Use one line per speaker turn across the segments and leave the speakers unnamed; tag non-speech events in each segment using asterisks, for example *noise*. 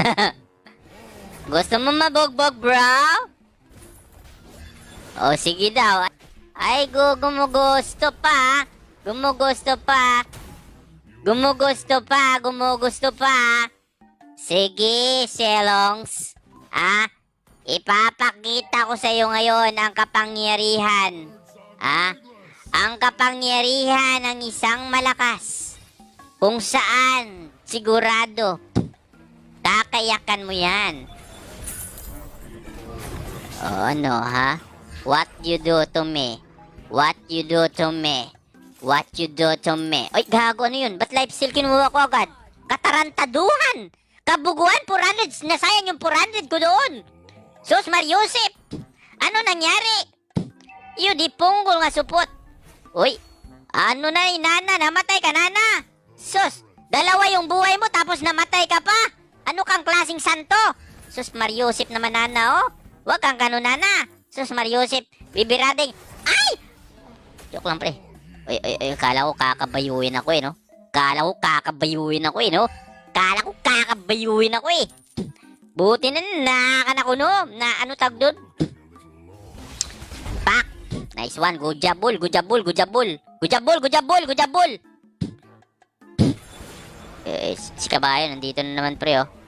*laughs* Gusto mo mabugbog, bro? O, sige daw. Ay, gu gumugusto pa. Gumugusto pa. Gumugusto pa, gumugusto pa. Sige, Selongs. Ah, ipapakita ko sa iyo ngayon ang kapangyarihan. Ah, ang kapangyarihan ng isang malakas. Kung saan, sigurado, kakayakan mo yan. O ano ha? What you do to me? What you do to me? What you do to me? Oy, gago ano yun? Ba't life steal kinuha ko agad? Katarantaduhan! Kabuguan, 400! Nasayang yung 400 ko doon! Sus, Mariusip! Ano nangyari? Yun, di punggol nga supot. Uy, ano na ni Nana? Namatay ka, Nana? Sus, dalawa yung buhay mo tapos namatay ka pa? Ano kang klasing santo? Sus, Mariusip naman, Nana, oh. Huwag kang ganun, Nana. Sus, Mariusip, bibirading. Ay! Joke lang, pre. Uy, uy, uy, kala ko kakabayuin ako, eh, no? Kala ko kakabayuin ako, eh, no? Kala ko kakabayuin ako, eh. Buti na nakakan ako, no? Na ano tag doon? Pak! Nice one. Good job, bull. Good job, bull. Good job, bull. Good job, bull. Good job, bull. Good job, bull. Eh, si Kabayo, nandito na naman, pre, oh.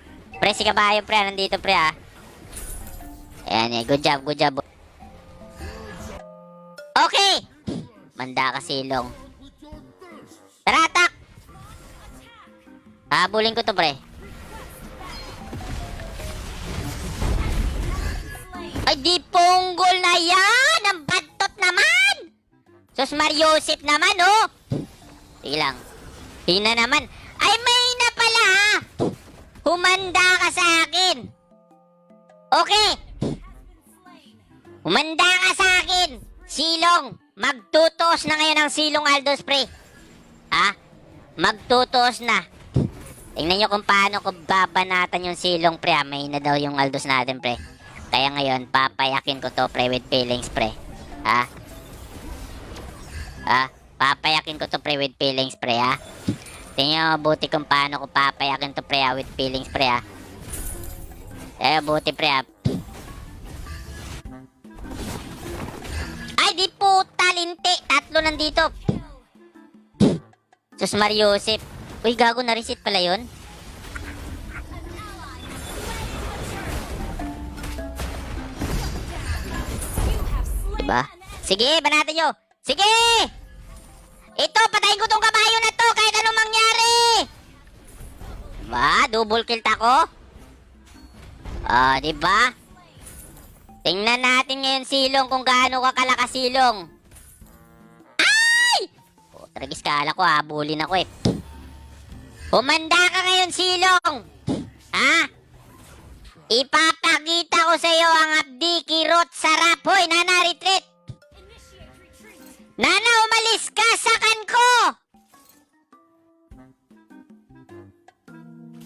Pre, si Kabayo, pre, nandito, pre, ah. Ayan, eh. Good job, good job. Okay! Manda ka silong. Tara, atak! Habulin ko to, pre. Ay, di punggol na yan! Ang bantot naman! Sus Mariusip naman, oh! Sige lang. Hina naman. Ay, may na pala, ha? Humanda ka sa akin. Okay. Humanda ka sa akin. Silong. Magtutos na ngayon ang silong Aldo Spray. Ha? Magtutos na. Tingnan nyo kung paano ko babanatan yung silong pre. ah. May na daw yung Aldos natin pre. Kaya ngayon, papayakin ko to pre with feelings pre. Ha? Ha? Papayakin ko to pre with feelings pre ha? Tingnan mo mabuti kung paano ko papayakin to pre ha with feelings pre ha. Eh, buti pre ha. Ay, di puta, linti. Tatlo nandito. Sus Mariusip. Uy, gago na reset pala yun. Diba? Sige, banatan nyo. Sige! Ito, patayin ko tong kabayo na Diba? Double kill ako? Ah, diba? Tingnan natin ngayon silong kung gaano ka kalakas silong. Ay! Oh, tragis kala ko habulin ako eh. Humanda ka ngayon, Silong! Ha? Ipapakita ko sa iyo ang abdi kirot sarap. Hoy, Nana, retreat! Nana, umalis ka! Sakan ko!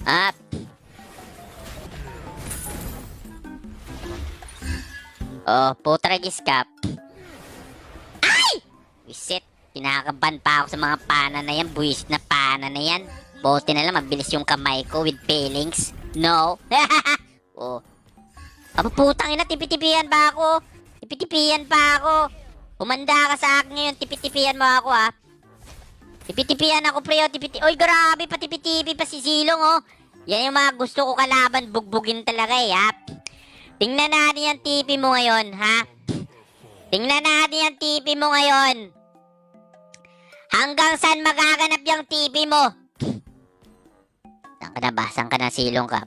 Up. Oh, putragis ka. Ay! Wisit, kinakaban pa ako sa mga pana na yan. Buwis na pana na yan. Buti na lang mabilis yung kamay ko with feelings. No. *laughs* oh. Aba putang ina, tipitipian pa ako. Tipitipian pa ako. Humanda ka sa akin ngayon, tipitipian mo ako ah. Tipitipian ako pre, oh, tipiti... Oy, grabe, patipitipi pa si Silong oh. Yan yung mga gusto ko kalaban, bugbugin talaga eh ha. Tingnan natin yung tipi mo ngayon, ha? Tingnan natin yung tipi mo ngayon. Hanggang saan magaganap yung tipi mo? Saan ka na ba? Saan ka na silong ka?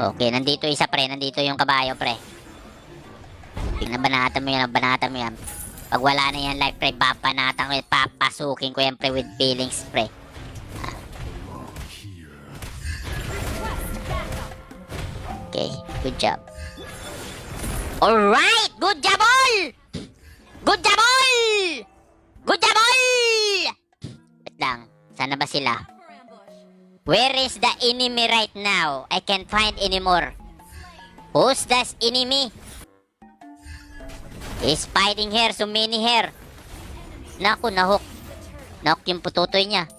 Okay, nandito isa pre. Nandito yung kabayo pre. Tingnan banatan mo yan. Banatan mo yan. Pag wala na yan life pre, papanatan ko yan. Papasukin ko yan pre with feelings pre. Okay, good job. Alright! Good job all! Good job all! Good job all! Wait lang. Sana ba sila? Where is the enemy right now? I can't find anymore. Who's that enemy? He's fighting here, so many here. Naku, nahok. Nahok yung pututoy niya.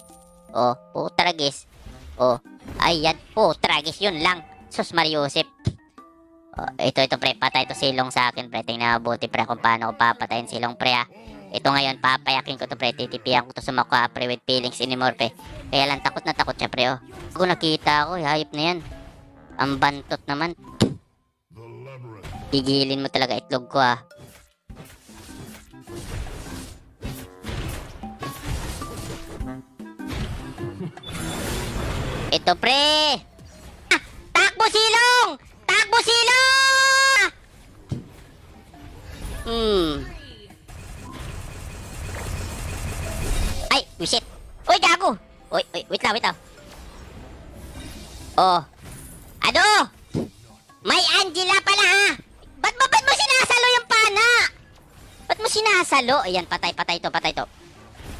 Oh, putaragis. Oh, Ayan po, tragis yun lang. Sus Mariusip. Oh, ito, ito pre, patay to silong sa akin pre. Tingnan mabuti pre kung paano ko papatayin silong pre ah. Ito ngayon, papayakin ko to pre. Titipian ko to sa makwa pre with feelings anymore pre. Kaya lang takot na takot siya pre oh. Kung nakita ko, hayop na yan. Ang bantot naman. Pigilin mo talaga itlog ko ah. Ito pre! Hmm. Ay, wisit. Uy, gago! Uy, uy, wait lang, wait lang. Oh. Ano? May Angela pala ha! Ba't mo, ba't mo sinasalo yung pana? Ba't mo sinasalo? Ayan, patay, patay to, patay to.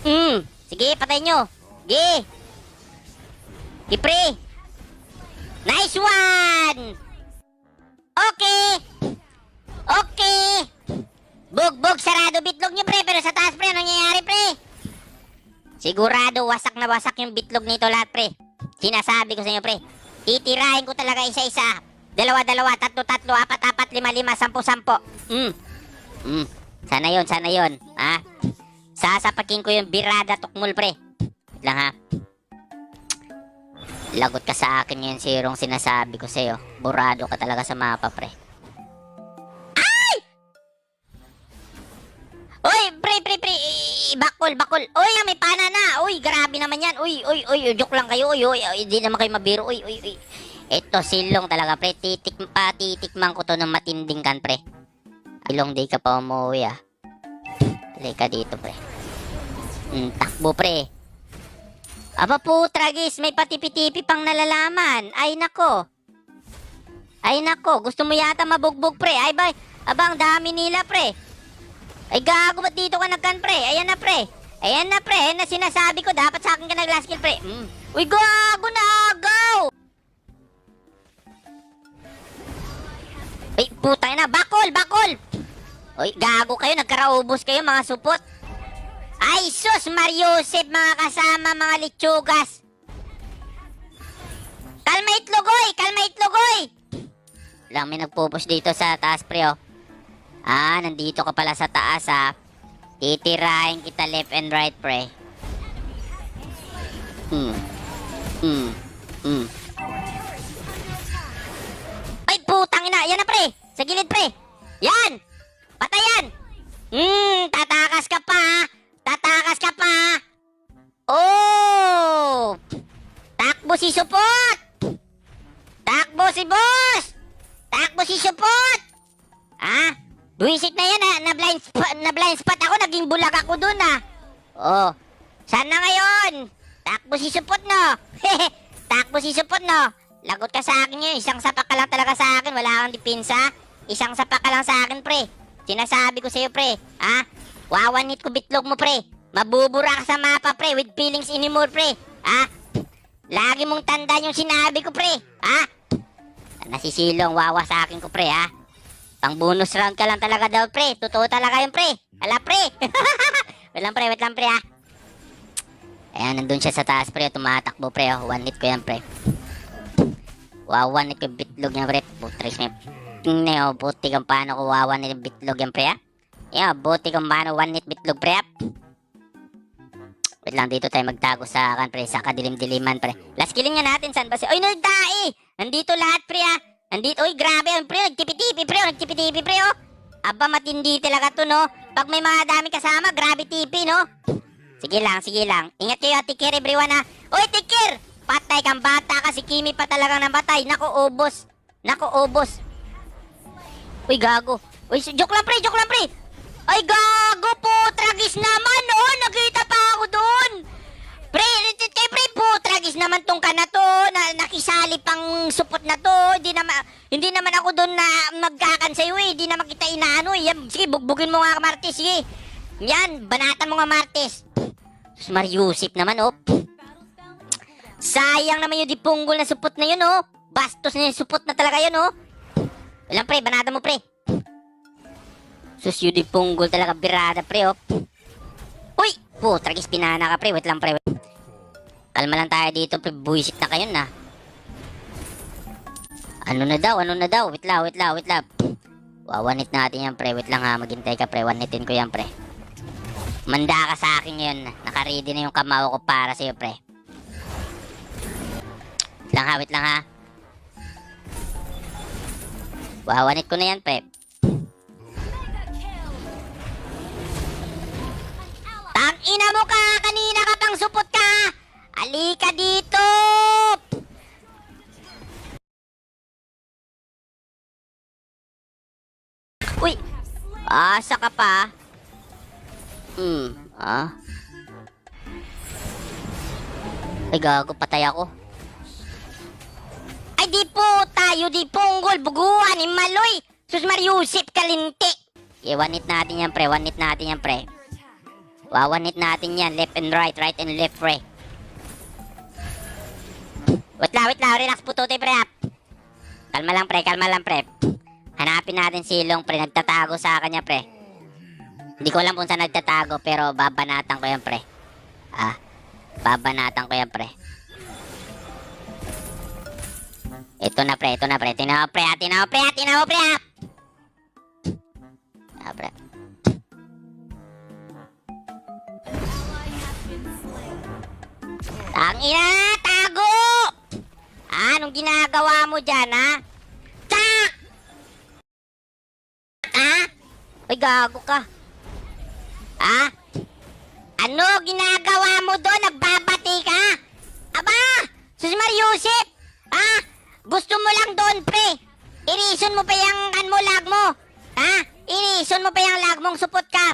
Hmm. Sige, patay nyo. Sige. Ipre! Nice one! Okay! Okay! Bugbog sarado bitlog niyo pre, pero sa taas pre, ano nangyayari pre? Sigurado wasak na wasak yung bitlog nito lahat pre. Sinasabi ko sa inyo pre, titirahin ko talaga isa-isa. Dalawa-dalawa, tatlo-tatlo, apat-apat, lima-lima, sampo-sampo. Mm. Mm. Sana yon, sana yon. Ha? Sasapakin ko yung birada tukmul pre. Wait lang ha. Lagot ka sa akin yun, sirong sinasabi ko sa'yo. Burado ka talaga sa mapa, pre. Pre, pre, pre. i- Bakol, bakol. Uy, may pana na. Uy, grabe naman yan. Uy, uy, uy, joke lang kayo. Uy, uy, hindi naman kayo mabiro. Uy, uy, uy. Ito, silong talaga, pre. Titik, pa, titikman ko to ng matinding kan, pre. Ilong day ka pa umuwi, ah. Halika dito, pre. Mm, takbo, pre. Aba po, tragis, may patipi-tipi pang nalalaman. Ay nako. Ay nako, gusto mo yata mabugbog pre. Ay ba, abang dami nila pre. Ay gago, ba't dito ka nagkan pre? Ayan na pre. Ayan na pre, ayan na sinasabi ko, dapat sa akin ka nag-last kill pre. Mm. Uy, gago na agaw! Ay, putang na, bakol, bakol! Uy, gago kayo, nagkaraubos kayo mga supot. Ay, sus, Mariusip, mga kasama, mga litsugas. Kalma itlogoy, kalma itlogoy. Lang may nagpupus dito sa taas, pre, oh. Ah, nandito ka pala sa taas, ha. Titirahin kita left and right, pre. Hmm. Hmm. Hmm. Ay, putang ina. Yan na, pre. Sa gilid, pre. Yan. Patayan. Hmm, tatakas ka pa, ha. Tatakas ka pa! Oh! Takbo si Supot! Takbo si Boss! Takbo si Supot! Ah? Buwisit na yan ha. Na blind, sp- na blind spot ako. Naging bulag ako dun ha. Oh. Sana ngayon? Takbo si Supot no. *laughs* Takbo si Supot no. Lagot ka sa akin yun. Isang sapak ka lang talaga sa akin. Wala kang dipinsa. Isang sapak ka lang sa akin pre. Sinasabi ko sa'yo pre. Ha? Wawanit ko bitlog mo, pre. Mabubura ka sa mapa, pre, with feelings anymore, pre. Ha? Lagi mong tandaan yung sinabi ko, pre. Ha? Nasisilong, wawa sa akin ko, pre, ha? Pang bonus round ka lang talaga daw, pre. Totoo talaga yun, pre. Ala, pre. *laughs* wait lang, pre, wait lang, pre, ha? Ayan, nandun siya sa taas, pre. Tumatakbo, pre, oh. One hit ko yan, pre. Wawan hit ko yung bitlog niya, pre. Putres niya. Tingnan, oh, buti kang paano ko wawan hit yung bitlog yan, pre, ha? Yeah, buti kung paano one hit bitlog pre. ah. Wait lang, dito tayo magtago sa kan pre, sa kadilim-diliman pre. Last killing nga natin, saan ba si... Oy, nagdae! Nandito lahat pre ah. Nandito, oy, grabe pre, nagtipi-tipi pre, oh, nagtipi-tipi pre oh. Aba, matindi talaga to no. Pag may mga dami kasama, grabe tipi no. Sige lang, sige lang. Ingat kayo, tikir everyone ha. Oy, tikir! Patay kang bata ka, si Kimi pa talagang namatay. Nako, ubos. Nako, ubos. Uy, gago. Uy, joke lang pre, joke lang pre. Ay, gago po! Tragis naman, oh! Nakita pa ako doon! Pre, kay pre po, tragis naman tong ka to, na nakisali pang supot na to, hindi naman, hindi naman ako doon na magkakan sa'yo eh, hindi naman kita inaano eh. Sige, bugbugin mo nga, Martes, sige. Yan, banatan mo nga, Martes. Sus, Mariusip naman, oh. Sayang naman yung dipunggol na supot na yun, oh. Bastos na yung supot na talaga yun, oh. Walang pre, banatan mo, pre. Sus, yun di punggol talaga birada, pre, oh. Uy! Po, tragis pinana ka, pre. Wait lang, pre. Kalma lang tayo dito, pre. Buisit na kayo na. Ano na daw, ano na daw? Wait lang, wait lang, wait lang. Wawanit natin yan, pre. Wait lang ha, maghintay ka, pre. Wanitin ko yan, pre. Manda ka sa akin ngayon. Nakaready na yung kamao ko para sa'yo, pre. Wait lang ha, wait lang ha. Wawanit ko na yan, pre. Tang ina mo ka! Kanina ka pang supot ka! Alika dito! Asa ka pa? Hmm, ah? Ay, gago, patay ako. Ay, di po tayo, di punggol, buguan, imaloy! Sus Mariusip, kalinti! Iwanit natin yan, pre, wanit natin yan, pre. Wawanit natin yan, left and right, right and left, pre. Wait lang, wait lang, relax po, tutoy, pre, ah. Kalma lang, pre, kalma lang, pre. Hanapin natin si Long, pre. Nagtatago sa kanya, pre. Hindi ko alam kung saan nagtatago, pero babanatan ko yan, pre. Ah, babanatan ko yan, pre. Ito na, pre. Ito na, pre. Tinaw, pre. ah, Tinaw, pre. ah, Tinaw, pre. ah. Ah, pre. Tangina! Tago! Anong ginagawa mo dyan, ha? Tsak! Ha? Ay, gago ka. Ha? Ano ginagawa mo doon? Nagbabati ka? Aba! Sus Mariusip! Ha? Gusto mo lang doon, pre? Irison mo pa yung kan mo, lag mo? Ha? Irison mo pa yung lag mong supot ka?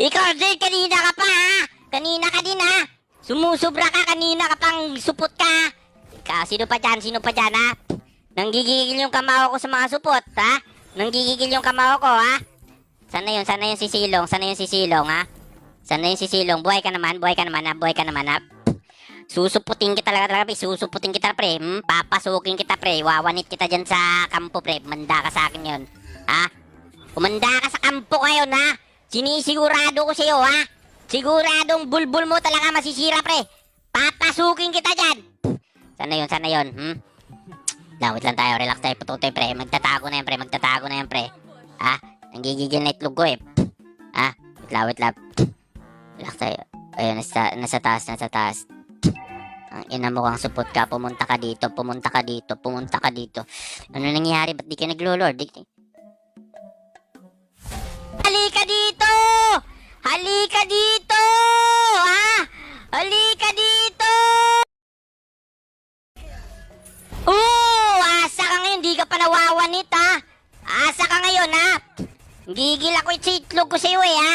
Ikaw, Jay, kanina ka pa, ha? Kanina ka din, ha? Sumusubra ka, kanina ka pang supot ka. Ikaw, sino pa dyan? Sino pa dyan, ha? Nanggigigil yung kamao ko sa mga supot, ha? Nanggigigil yung kamao ko, ha? Sana yun? Sana yung sisilong? Sana yung sisilong, ha? Sana yung sisilong? Buhay ka naman, buhay ka naman, ha? Buhay ka naman, ha? Susuputin kita talaga talaga, pre. Susuputin kita, pre. Hmm? Papasukin kita, pre. Wawanit kita dyan sa kampo, pre. Manda ka sa akin yun. Ha? Kumanda ka sa kampo ngayon, ha? Sinisigurado ko sa'yo, ha? Siguradong bulbul mo talaga masisira, pre. Papasukin kita dyan. Sana yun, sana yun, hmm? Lang, wait lang tayo. Relax tayo, pututoy, pre. Magtatago na yan, pre. Magtatago na yan, pre. Ha? Nanggigigil na itlog ko, eh. Ha? Wait lang, wait lang. Relax tayo. Ayun, nasa, nasa taas, nasa taas. Ang ina mo kang supot ka, pumunta ka dito, pumunta ka dito, pumunta ka dito. Ano nangyayari? Ba't di ka naglo-lord? Di... Halika dito! Halika dito! Ha? Halika dito! Ngayon, di ka pa nawawanit ha? Asa ka ngayon ha? Gigil ako sa itlog ko sa'yo eh ha?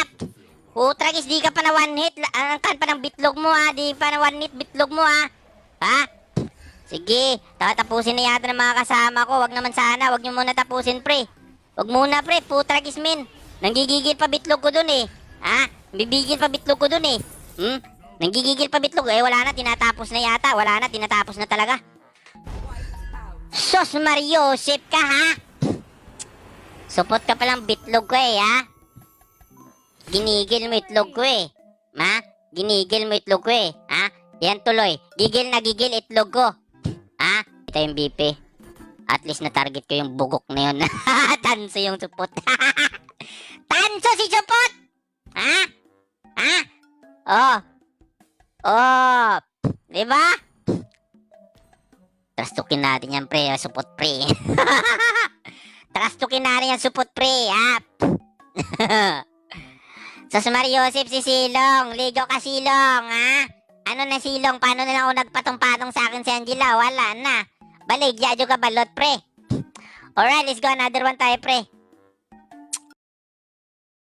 Utragis, di ka pa na one hit. Ang kan pa ng bitlog mo ha? Di pa na one hit bitlog mo ha? Ha? Sige, tatapusin na yata ng mga kasama ko. Wag naman sana, wag nyo muna tapusin pre. Wag muna pre, putragis min. Nanggigigil pa bitlog ko dun eh. Ha? Bibigil pa bitlog ko dun eh. Hmm? Nanggigigil pa bitlog eh. Wala na, tinatapos na yata. Wala na, tinatapos na talaga. Sos Mariosep ka ha? Supot ka palang bitlog ko eh ha? Ginigil mo itlog ko eh. Ma? Ginigil mo itlog ko eh. Ha? Yan tuloy. Gigil na gigil itlog ko. Ha? Ito yung BP. At least na-target ko yung bugok na yun. *laughs* Tanso yung supot. *laughs* Tanso si supot! Ha? Ha? Oh. Oh. Diba? Trastukin natin yan, pre. Supot, pre. *laughs* Trastukin natin yan, supot, pre. Ha? Sa Mariosip si Silong. Ligo ka, Silong, ha? Ano na, Silong? Paano na lang ako nagpatong-patong sa akin si Angela? Wala na. Baligya, ka balot, pre. *laughs* Alright, let's go. Another one tayo, pre.